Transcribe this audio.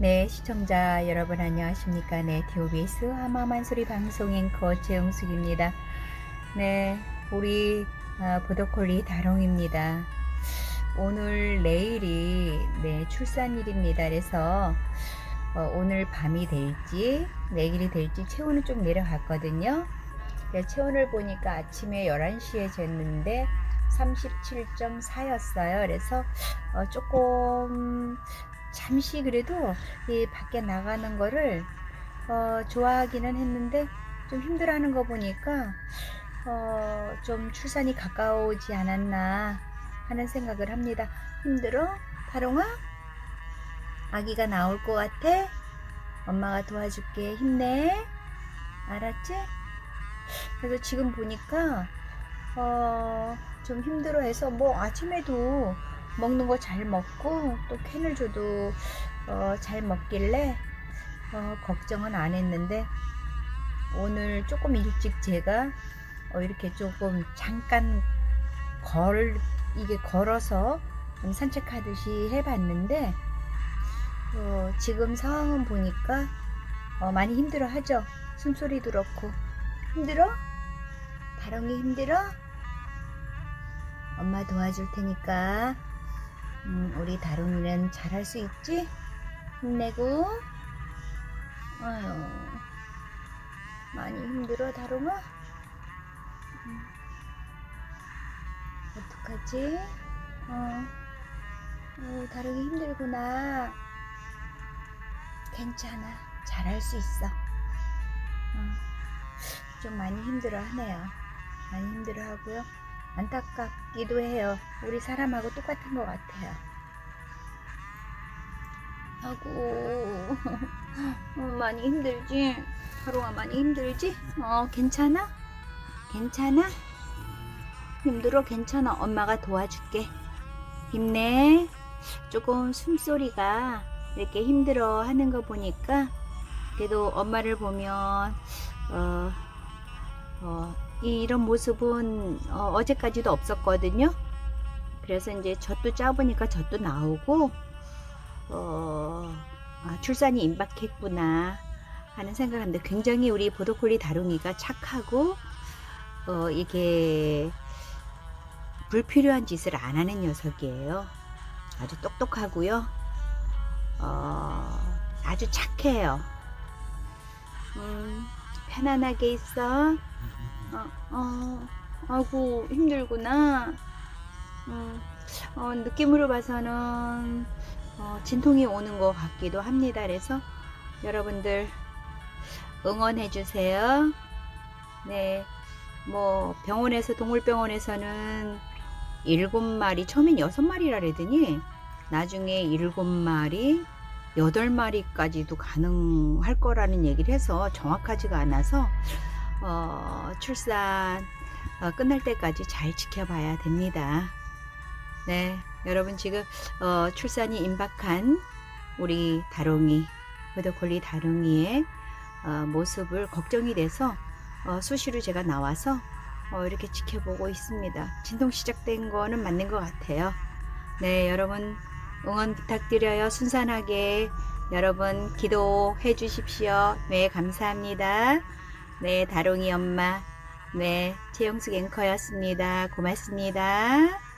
네, 시청자 여러분 안녕하십니까? 네, DOBS 하마만 소리 방송 앵커 최영숙입니다. 네, 우리 아, 보더콜리 다롱입니다. 오늘 내일이 네, 출산일입니다. 그래서 어, 오늘 밤이 될지 내일이 될지 체온은 좀 내려갔거든요. 네, 체온을 보니까 아침에 11시에 쟀는데 37.4였어요. 그래서 어, 조금 잠시 그래도 이 밖에 나가는 거를 어, 좋아하기는 했는데 좀 힘들어하는 거 보니까 어, 좀 출산이 가까우지 않았나 하는 생각을 합니다. 힘들어? 다롱아? 아기가 나올 것 같아? 엄마가 도와줄게. 힘내. 알았지? 그래서 지금 보니까 어, 좀 힘들어해서 뭐 아침에도 먹는 거 잘 먹고 또 캔을 줘도 어, 잘 먹길래 어, 걱정은 안 했는데 오늘 조금 일찍 제가 어, 이렇게 조금 잠깐 걸 이게 걸어서 좀 산책하듯이 해봤는데 어, 지금 상황은 보니까 어, 많이 힘들어하죠. 숨소리도 그렇고 힘들어? 다롱이 힘들어? 엄마 도와줄 테니까 음, 우리 다롱이는 잘할 수 있지? 힘내고 아유 많이 힘들어 다롱아? 음, 어떡하지? 어, 어 다롱이 힘들구나 괜찮아 잘할 수 있어 어, 좀 많이 힘들어 하네요 많이 힘들어 하고요 안타깝기도 해요. 우리 사람하고 똑같은 것 같아요. 아고 어, 많이 힘들지? 하루가 많이 힘들지? 어 괜찮아? 괜찮아? 힘들어 괜찮아 엄마가 도와줄게 힘내 조금 숨소리가 이렇게 힘들어 하는 거 보니까 그래도 엄마를 보면 어, 어, 이- 이런 모습은 어, 제까지도 없었거든요. 그래서 이제 젖도 짜보니까 젖도 나오고 어, 아, 출산이 임박했구나 하는 생각하는데 굉장히 우리 보도콜리 다롱이가 착하고 어, 이게 불필요한 짓을 안 하는 녀석이에요. 아주 똑똑하고요. 어, 아주 착해요. 음, 편안하게 있어. 어, 어, 아이고, 힘들구나. 음, 어, 느낌으로 봐서는, 어, 진통이 오는 것 같기도 합니다. 그래서 여러분들 응원해 주세요. 네. 뭐, 병원에서, 동물병원에서는 일곱 마리, 처음엔 여섯 마리라 그러더니, 나중에 일곱 마리, 여덟 마리까지도 가능할 거라는 얘기를 해서 정확하지가 않아서, 어, 출산 어, 끝날 때까지 잘 지켜봐야 됩니다. 네, 여러분 지금 어, 출산이 임박한 우리 다롱이, 보더콜리 다롱이의 어, 모습을 걱정이 돼서 어, 수시로 제가 나와서 어, 이렇게 지켜보고 있습니다. 진동 시작된 거는 맞는 것 같아요. 네, 여러분 응원 부탁드려요. 순산하게 여러분 기도해 주십시오. 네, 감사합니다. 네, 다롱이 엄마. 네, 최영숙 앵커였습니다. 고맙습니다.